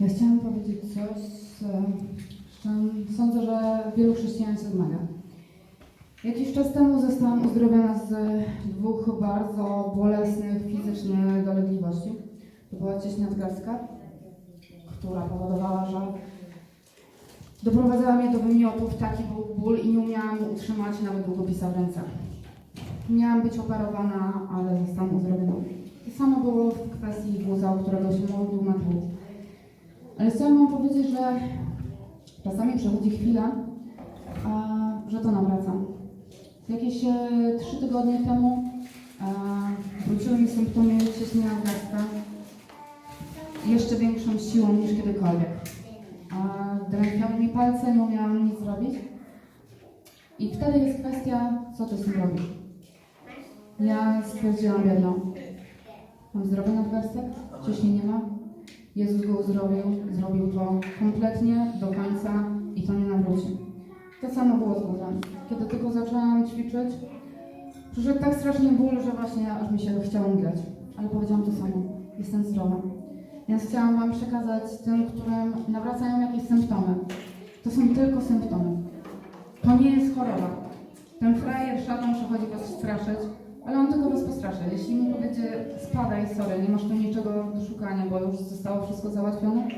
Ja chciałam powiedzieć coś, z, z czym sądzę, że wielu chrześcijan się zmaga. Jakiś czas temu zostałam uzdrowiona z dwóch bardzo bolesnych fizycznie dolegliwości. To była nadgarstka, która powodowała, że doprowadzała mnie do wymiotów, taki był ból i nie umiałam utrzymać nawet długopisa w ręce. Miałam być operowana, ale zostałam uzdrowiona. To samo było w kwestii guza, którego się modlił Mateusz. Ale chciałam wam powiedzieć, że czasami przechodzi chwila, a, że to nawracam. Jakieś e, trzy tygodnie temu e, wróciły mi symptomy cieśni nadgarstka jeszcze większą siłą niż kiedykolwiek. Drętwiały mi palce, nie umiałam nic zrobić. I wtedy jest kwestia, co ty z tym robisz. Ja stwierdziłam jedno. Mam zdrowy nadgarstek, cieśni nie ma. Jezus go uzdrowił, zrobił to kompletnie, do końca i to nie nawróci. To samo było z górem. Kiedy tylko zaczęłam ćwiczyć, przyszedł tak strasznie ból, że właśnie aż mi się chciało mdleć. Ale powiedziałam to samo. Jestem zdrowa. Więc chciałam Wam przekazać tym, którym nawracają jakieś symptomy. To są tylko symptomy. To nie jest choroba. Ten frajer szatą przychodzi Was straszyć, ale on tylko Was postraszy. Jeśli mu powiecie, spadaj, sorry, nie masz tu szukania, bo już zostało wszystko załatwione,